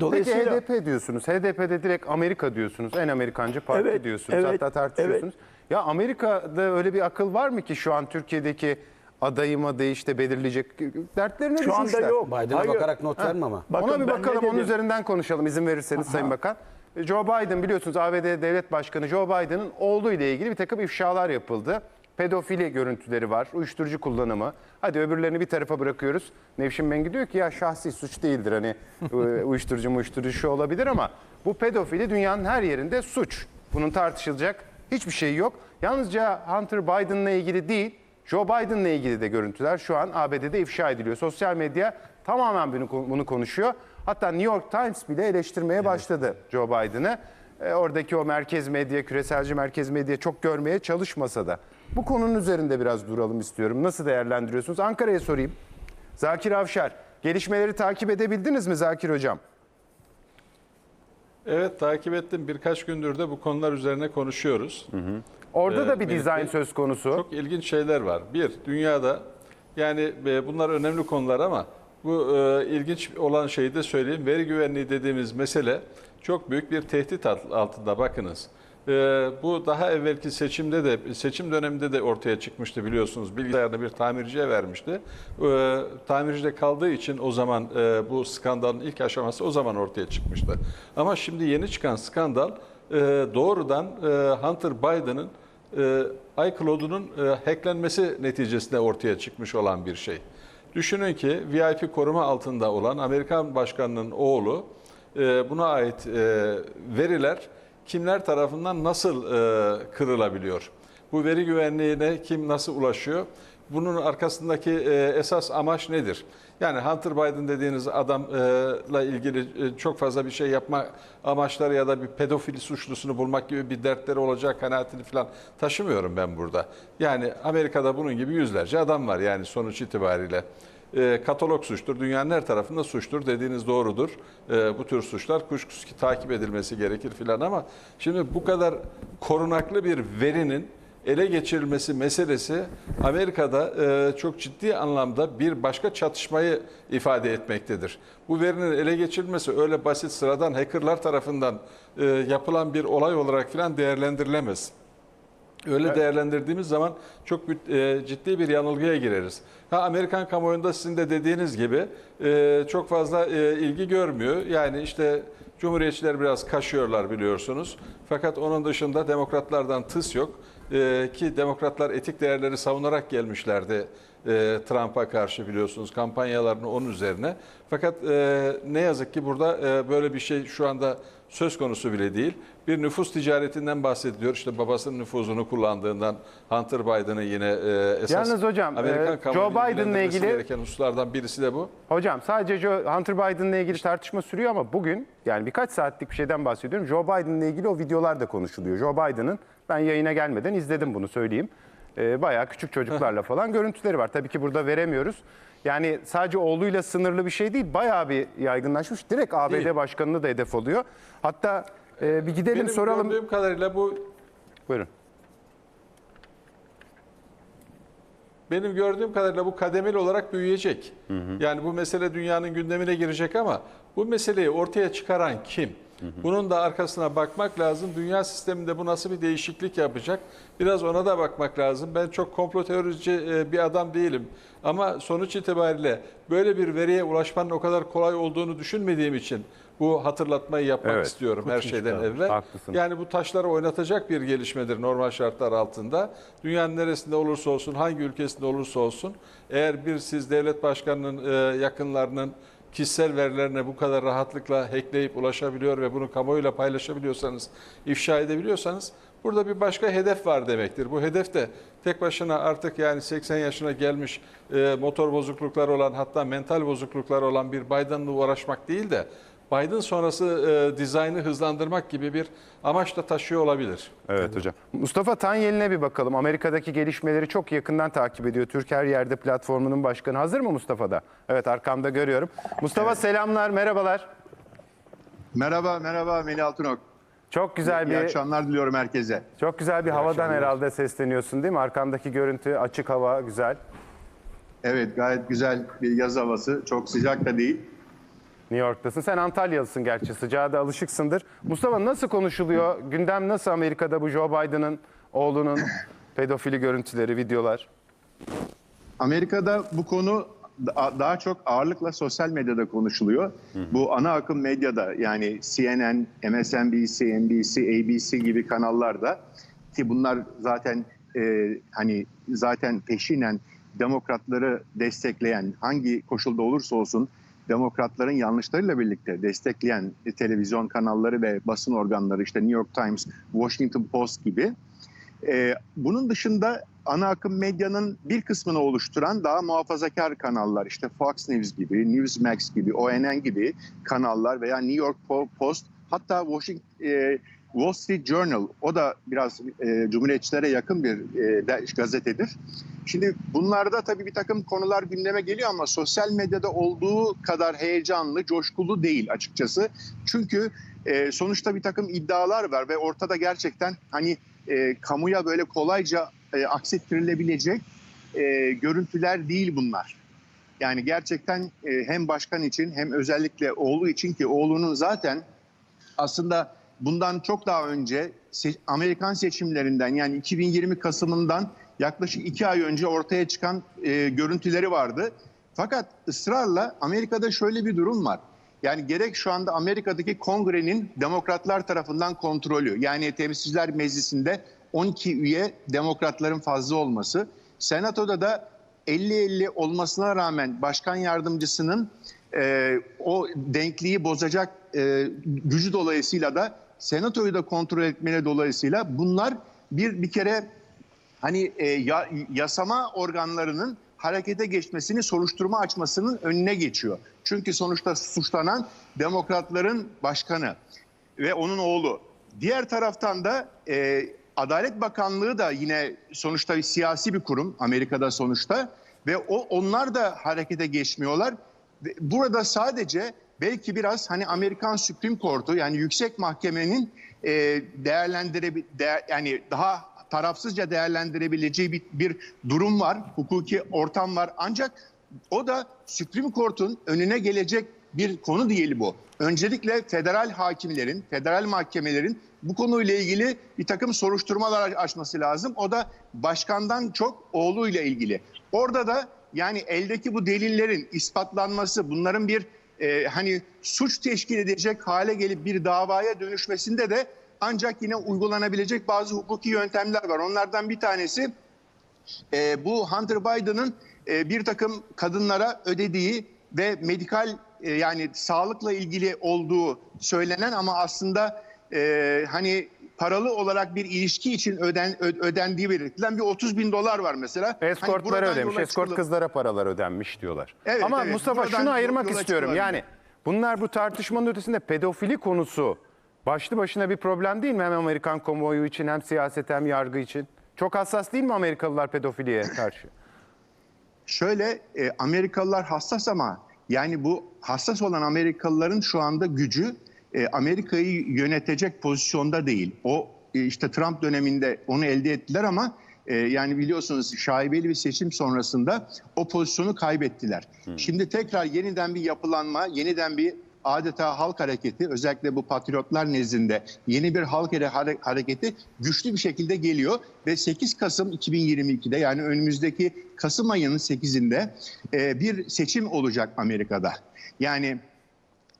Dolayısıyla Peki HDP diyorsunuz. HDP'de direkt Amerika diyorsunuz. En Amerikancı parti Evet, diyorsunuz. evet, Hatta tartışıyorsunuz. Ya Amerika'da öyle bir akıl var mı ki şu an Türkiye'deki adayı madayı işte belirleyecek dertlerine şu anda düşmüşler. yok. Biden'a bakarak not verme ama. Bakın Ona bir bakalım, onun üzerinden konuşalım izin verirseniz Sayın Bakan. Joe Biden biliyorsunuz ABD Devlet Başkanı Joe Biden'ın oğlu ile ilgili bir takım ifşalar yapıldı. Pedofili görüntüleri var, uyuşturucu kullanımı. Hadi öbürlerini bir tarafa bırakıyoruz. Nevşin Mengi diyor ki ya şahsi suç değildir hani e, uyuşturucu uyuşturucu şu olabilir ama bu pedofili dünyanın her yerinde suç. Bunun tartışılacak hiçbir şey yok. Yalnızca Hunter Biden'la ilgili değil, Joe Biden'la ilgili de görüntüler şu an ABD'de ifşa ediliyor. Sosyal medya tamamen bunu, bunu konuşuyor. Hatta New York Times bile eleştirmeye başladı Joe Biden'ı. E, oradaki o merkez medya, küreselci merkez medya çok görmeye çalışmasa da. Bu konunun üzerinde biraz duralım istiyorum. Nasıl değerlendiriyorsunuz? Ankara'ya sorayım. Zakir Avşar, gelişmeleri takip edebildiniz mi Zakir Hocam? Evet takip ettim. Birkaç gündür de bu konular üzerine konuşuyoruz. Orada Ee, da bir Melih dizayn söz konusu. Çok ilginç şeyler var. Bir, dünyada yani e, bunlar önemli konular ama bu e, ilginç olan şeyi de söyleyeyim. Veri güvenliği dediğimiz mesele çok büyük bir tehdit alt- altında bakınız. E, bu daha evvelki seçimde de seçim döneminde de ortaya çıkmıştı biliyorsunuz. Bilgisayarını bir tamirciye vermişti. E, tamircide kaldığı için o zaman e, bu skandalın ilk aşaması o zaman ortaya çıkmıştı. Ama şimdi yeni çıkan skandal e, doğrudan e, Hunter Biden'ın e, iCloud'unun e, hacklenmesi neticesinde ortaya çıkmış olan bir şey. Düşünün ki VIP koruma altında olan Amerikan başkanının oğlu e, buna ait e, veriler kimler tarafından nasıl e, kırılabiliyor? Bu veri güvenliğine kim nasıl ulaşıyor? Bunun arkasındaki e, esas amaç nedir? Yani Hunter Biden dediğiniz adamla ilgili e, çok fazla bir şey yapma amaçları ya da bir pedofili suçlusunu bulmak gibi bir dertleri olacak kanaatini falan taşımıyorum ben burada. Yani Amerika'da bunun gibi yüzlerce adam var yani sonuç itibariyle. E, katalog suçtur. Dünyanın her tarafında suçtur. Dediğiniz doğrudur. E, bu tür suçlar kuşkusuz ki takip edilmesi gerekir filan ama şimdi bu kadar korunaklı bir verinin ele geçirilmesi meselesi Amerika'da e, çok ciddi anlamda bir başka çatışmayı ifade etmektedir. Bu verinin ele geçirilmesi öyle basit sıradan hackerlar tarafından e, yapılan bir olay olarak filan değerlendirilemez. Öyle değerlendirdiğimiz zaman çok e, ciddi bir yanılgıya gireriz. Ha Amerikan kamuoyunda sizin de dediğiniz gibi e, çok fazla e, ilgi görmüyor. Yani işte Cumhuriyetçiler biraz kaşıyorlar biliyorsunuz. Fakat onun dışında demokratlardan tıs yok. E, ki demokratlar etik değerleri savunarak gelmişlerdi e, Trump'a karşı biliyorsunuz kampanyalarını onun üzerine. Fakat e, ne yazık ki burada e, böyle bir şey şu anda söz konusu bile değil. Bir nüfus ticaretinden bahsediliyor. İşte babasının nüfuzunu kullandığından Hunter Biden'ı yine e, esas Yalnız hocam, Amerikan e, Joe Biden'la ilgili- gereken hususlardan birisi de bu. Hocam sadece Joe, Hunter Biden'la ilgili tartışma sürüyor ama bugün yani birkaç saatlik bir şeyden bahsediyorum. Joe Biden'la ilgili o videolar da konuşuluyor. Joe Biden'ın ben yayına gelmeden izledim bunu söyleyeyim. Ee, bayağı küçük çocuklarla falan görüntüleri var. Tabii ki burada veremiyoruz. Yani sadece oğluyla sınırlı bir şey değil. Bayağı bir yaygınlaşmış. Direkt ABD Değil. başkanını da hedef alıyor. Hatta e, bir gidelim Benim soralım. gördüğüm kadarıyla bu Buyurun. Benim gördüğüm kadarıyla bu kademeli olarak büyüyecek. Yani bu mesele dünyanın gündemine girecek ama bu meseleyi ortaya çıkaran kim? Bunun da arkasına bakmak lazım. Dünya sisteminde bu nasıl bir değişiklik yapacak? Biraz ona da bakmak lazım. Ben çok komplo teorici e, bir adam değilim. Ama sonuç itibariyle böyle bir veriye ulaşmanın o kadar kolay olduğunu düşünmediğim için bu hatırlatmayı yapmak Evet. istiyorum her şeyden evvel. Haklısın. Yani bu taşları oynatacak bir gelişmedir normal şartlar altında. Dünyanın neresinde olursa olsun, hangi ülkesinde olursa olsun, eğer bir siz devlet başkanının e, yakınlarının kişisel verilerine bu kadar rahatlıkla hackleyip ulaşabiliyor ve bunu kamuoyuyla paylaşabiliyorsanız, ifşa edebiliyorsanız burada bir başka hedef var demektir. Bu hedef de tek başına artık yani 80 yaşına gelmiş e, motor bozuklukları olan hatta mental bozuklukları olan bir Biden'la uğraşmak değil de Biden sonrası e, dizaynı hızlandırmak gibi bir amaç da taşıyor olabilir. Evet hocam. Mustafa Tanyeli'ne bir bakalım. Amerika'daki gelişmeleri çok yakından takip ediyor. Türk Her Yerde platformunun başkanı. Hazır mı Mustafa da? Evet arkamda görüyorum. Mustafa selamlar, merhabalar. Merhaba, merhaba Melih Altınok. Çok güzel İyi bir akşamlar diliyorum herkese. çok güzel bir havadan herhalde sesleniyorsun değil mi? Arkandaki görüntü açık hava güzel. Evet, gayet güzel bir yaz havası. Çok sıcak da değil. New York'tasın. Sen Antalyalısın gerçi. Sıcağa da alışıksındır. Mustafa nasıl konuşuluyor? Gündem nasıl Amerika'da bu Joe Biden'ın oğlunun pedofili görüntüleri, videolar? Amerika'da bu konu da- daha çok ağırlıkla sosyal medyada konuşuluyor. Bu ana akım medyada yani CNN, MSNBC, NBC, ABC gibi kanallarda ki bunlar zaten e, hani zaten peşinen demokratları destekleyen hangi koşulda olursa olsun demokratların yanlışlarıyla birlikte destekleyen televizyon kanalları ve basın organları işte New York Times, Washington Post gibi ee, bunun dışında ana akım medyanın bir kısmını oluşturan daha muhafazakar kanallar işte Fox News gibi, Newsmax gibi, ONN gibi kanallar veya New York Po- Post hatta Washington e, Wall Street Journal o da biraz e, cumhuriyetçilere yakın bir e, de- gazetedir. Şimdi bunlarda tabii bir takım konular gündeme geliyor ama sosyal medyada olduğu kadar heyecanlı, coşkulu değil açıkçası. Çünkü e, sonuçta bir takım iddialar var ve ortada gerçekten hani e, kamuya böyle kolayca e, aksettirilebilecek e, görüntüler değil bunlar. Yani gerçekten e, hem başkan için hem özellikle oğlu için ki oğlunun zaten aslında bundan çok daha önce Amerikan seçimlerinden yani 2020 Kasım'ından yaklaşık iki ay önce ortaya çıkan e, görüntüleri vardı. Fakat ısrarla Amerika'da şöyle bir durum var. Yani gerek şu anda Amerika'daki kongrenin demokratlar tarafından kontrolü yani temsilciler meclisinde 12 üye demokratların fazla olması. Senatoda da 50-50 olmasına rağmen başkan yardımcısının e, o denkliği bozacak e, gücü dolayısıyla da senatoyu da kontrol etmeleri dolayısıyla bunlar bir bir kere hani e, ya- yasama organlarının harekete geçmesini, soruşturma açmasının önüne geçiyor. Çünkü sonuçta suçlanan demokratların başkanı ve onun oğlu. Diğer taraftan da e, Adalet Bakanlığı da yine sonuçta bir siyasi bir kurum Amerika'da sonuçta ve o onlar da harekete geçmiyorlar. Burada sadece belki biraz hani Amerikan Supreme Court'u yani yüksek mahkemenin e, değerlendire değer, yani daha tarafsızca değerlendirebileceği bir, bir durum var, hukuki ortam var. Ancak o da Supreme Court'un önüne gelecek bir konu değil bu. Öncelikle federal hakimlerin, federal mahkemelerin bu konuyla ilgili bir takım soruşturmalar açması lazım. O da başkandan çok oğluyla ilgili. Orada da yani eldeki bu delillerin ispatlanması, bunların bir e, hani suç teşkil edecek hale gelip bir davaya dönüşmesinde de ancak yine uygulanabilecek bazı hukuki yöntemler var. Onlardan bir tanesi e, bu Hunter Biden'ın e, bir takım kadınlara ödediği ve medikal e, yani sağlıkla ilgili olduğu söylenen ama aslında e, hani paralı olarak bir ilişki için öden ö- ödendiği belirtilen bir 30 bin dolar var mesela. Hani Eskortlara buradan ödemiş. Eskort çıkılıp- kızlara paralar ödenmiş diyorlar. Evet, Ama evet. Mustafa şunu ayırmak istiyorum. Yani bunlar bu tartışmanın ötesinde pedofili konusu başlı başına bir problem değil mi? Hem Amerikan kamuoyu için hem siyaset hem yargı için. Çok hassas değil mi Amerikalılar pedofiliye karşı? Şöyle e, Amerikalılar hassas ama yani bu hassas olan Amerikalıların şu anda gücü e, Amerika'yı yönetecek pozisyonda değil. O e, işte Trump döneminde onu elde ettiler ama e, yani biliyorsunuz şaibeli bir seçim sonrasında o pozisyonu kaybettiler. Şimdi tekrar yeniden bir yapılanma, yeniden bir adeta halk hareketi özellikle bu patriotlar nezdinde yeni bir halk hare- hareketi güçlü bir şekilde geliyor ve 8 Kasım 2022'de yani önümüzdeki Kasım ayının 8'inde e, bir seçim olacak Amerika'da. Yani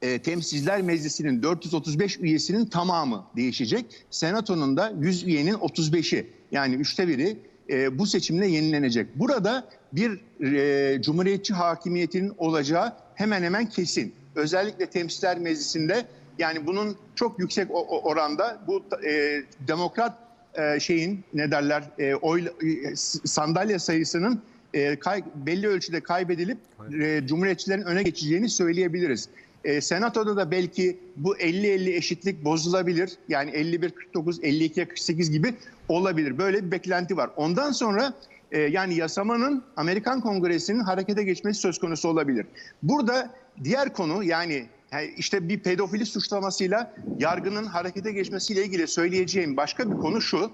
e, Temsilciler Meclisi'nin 435 üyesinin tamamı değişecek. Senato'nun da 100 üyenin 35'i yani üçte biri e, bu seçimle yenilenecek. Burada bir e, cumhuriyetçi hakimiyetinin olacağı hemen hemen kesin. Özellikle Temsilciler Meclisi'nde yani bunun çok yüksek oranda bu e, demokrat e, şeyin ne derler e, oy e, sandalye sayısının e, kay- belli ölçüde kaybedilip e, cumhuriyetçilerin öne geçeceğini söyleyebiliriz. E, Senato'da da belki bu 50-50 eşitlik bozulabilir. Yani 51-49, 52-48 gibi olabilir. Böyle bir beklenti var. Ondan sonra e, yani yasamanın Amerikan Kongresi'nin harekete geçmesi söz konusu olabilir. Burada diğer konu yani işte bir pedofili suçlamasıyla yargının harekete geçmesiyle ilgili söyleyeceğim başka bir konu şu.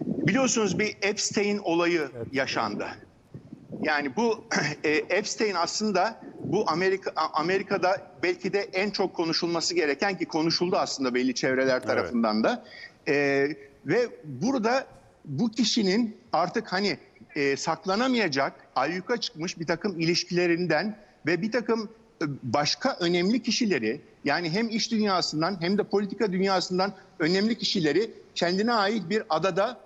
Biliyorsunuz bir Epstein olayı yaşandı. Yani bu e, Epstein aslında bu Amerika Amerika'da belki de en çok konuşulması gereken ki konuşuldu aslında belli çevreler tarafından da. Ee, ve burada bu kişinin artık hani e, saklanamayacak, ayyuka çıkmış bir takım ilişkilerinden ve bir takım e, başka önemli kişileri yani hem iş dünyasından hem de politika dünyasından önemli kişileri kendine ait bir adada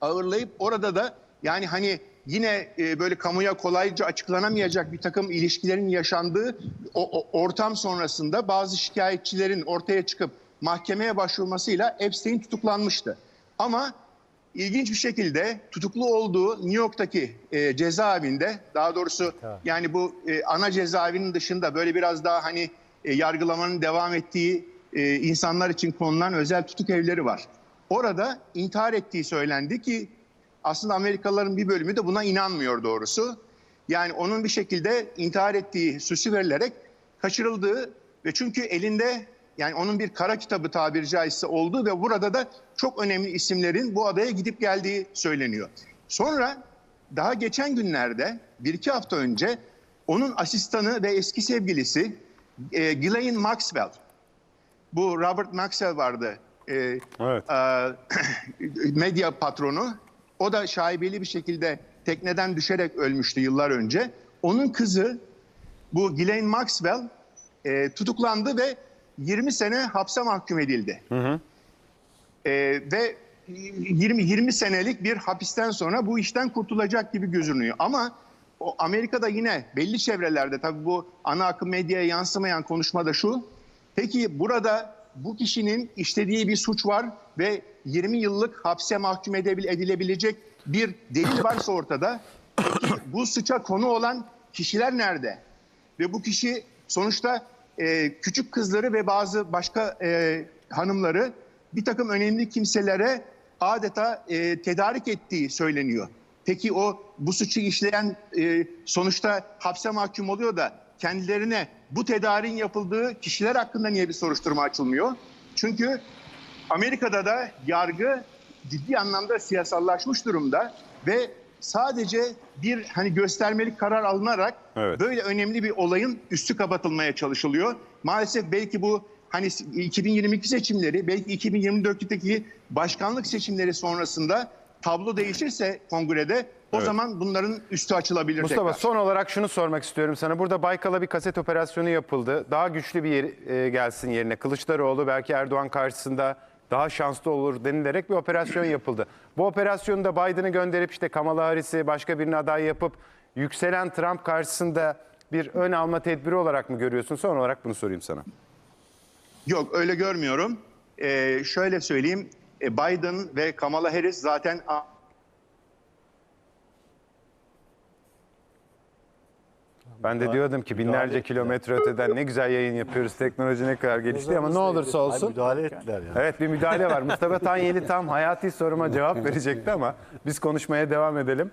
ağırlayıp orada da yani hani yine e, böyle kamuya kolayca açıklanamayacak bir takım ilişkilerin yaşandığı o, o ortam sonrasında bazı şikayetçilerin ortaya çıkıp mahkemeye başvurmasıyla Epstein tutuklanmıştı. Ama ilginç bir şekilde tutuklu olduğu New York'taki e, cezaevinde daha doğrusu yani bu e, ana cezaevinin dışında böyle biraz daha hani e, yargılamanın devam ettiği e, insanlar için konulan özel tutuk evleri var. Orada intihar ettiği söylendi ki aslında Amerikalıların bir bölümü de buna inanmıyor doğrusu. Yani onun bir şekilde intihar ettiği süsü verilerek kaçırıldığı ve çünkü elinde yani onun bir kara kitabı tabiri caizse olduğu ve burada da çok önemli isimlerin bu adaya gidip geldiği söyleniyor. Sonra daha geçen günlerde bir iki hafta önce onun asistanı ve eski sevgilisi e, Ghislaine Maxwell bu Robert Maxwell vardı. e, Evet. e, medya patronu. O da şaibeli bir şekilde tekneden düşerek ölmüştü yıllar önce. Onun kızı bu Ghislaine Maxwell e, tutuklandı ve 20 sene hapse mahkum edildi. E, ve 20 20 senelik bir hapisten sonra bu işten kurtulacak gibi gözünüyor. Ama o Amerika'da yine belli çevrelerde tabii bu ana akım medyaya yansımayan konuşma da şu. Peki burada bu kişinin işlediği bir suç var ve 20 yıllık hapse mahkum edilebilecek bir delil varsa ortada. Bu suça konu olan kişiler nerede? Ve bu kişi sonuçta e, küçük kızları ve bazı başka e, hanımları bir takım önemli kimselere adeta e, tedarik ettiği söyleniyor. Peki o bu suçu işleyen e, sonuçta hapse mahkum oluyor da kendilerine bu tedariğin yapıldığı kişiler hakkında niye bir soruşturma açılmıyor? Çünkü Amerika'da da yargı ciddi anlamda siyasallaşmış durumda ve sadece bir hani göstermelik karar alınarak Evet. böyle önemli bir olayın üstü kapatılmaya çalışılıyor. Maalesef belki bu hani 2022 seçimleri, belki 2024'teki başkanlık seçimleri sonrasında tablo değişirse kongrede o Evet. zaman bunların üstü açılabilir Mustafa tekrar. son olarak şunu sormak istiyorum sana. Burada Baykal'a bir kaset operasyonu yapıldı. Daha güçlü bir yer e, gelsin yerine. Kılıçdaroğlu belki Erdoğan karşısında daha şanslı olur denilerek bir operasyon yapıldı. Bu operasyonda Biden'ı gönderip işte Kamala Harris'i başka birine aday yapıp yükselen Trump karşısında bir ön alma tedbiri olarak mı görüyorsun? Son olarak bunu sorayım sana. Yok öyle görmüyorum. Ee, şöyle söyleyeyim. E, Biden ve Kamala Harris zaten Ben de diyordum ki binlerce kilometre öteden ne güzel yayın yapıyoruz. Teknoloji ne kadar gelişti ama ne olursa olsun. müdahale ettiler yani. Evet bir müdahale var. Mustafa Tanyeli tam hayati soruma cevap verecekti ama biz konuşmaya devam edelim.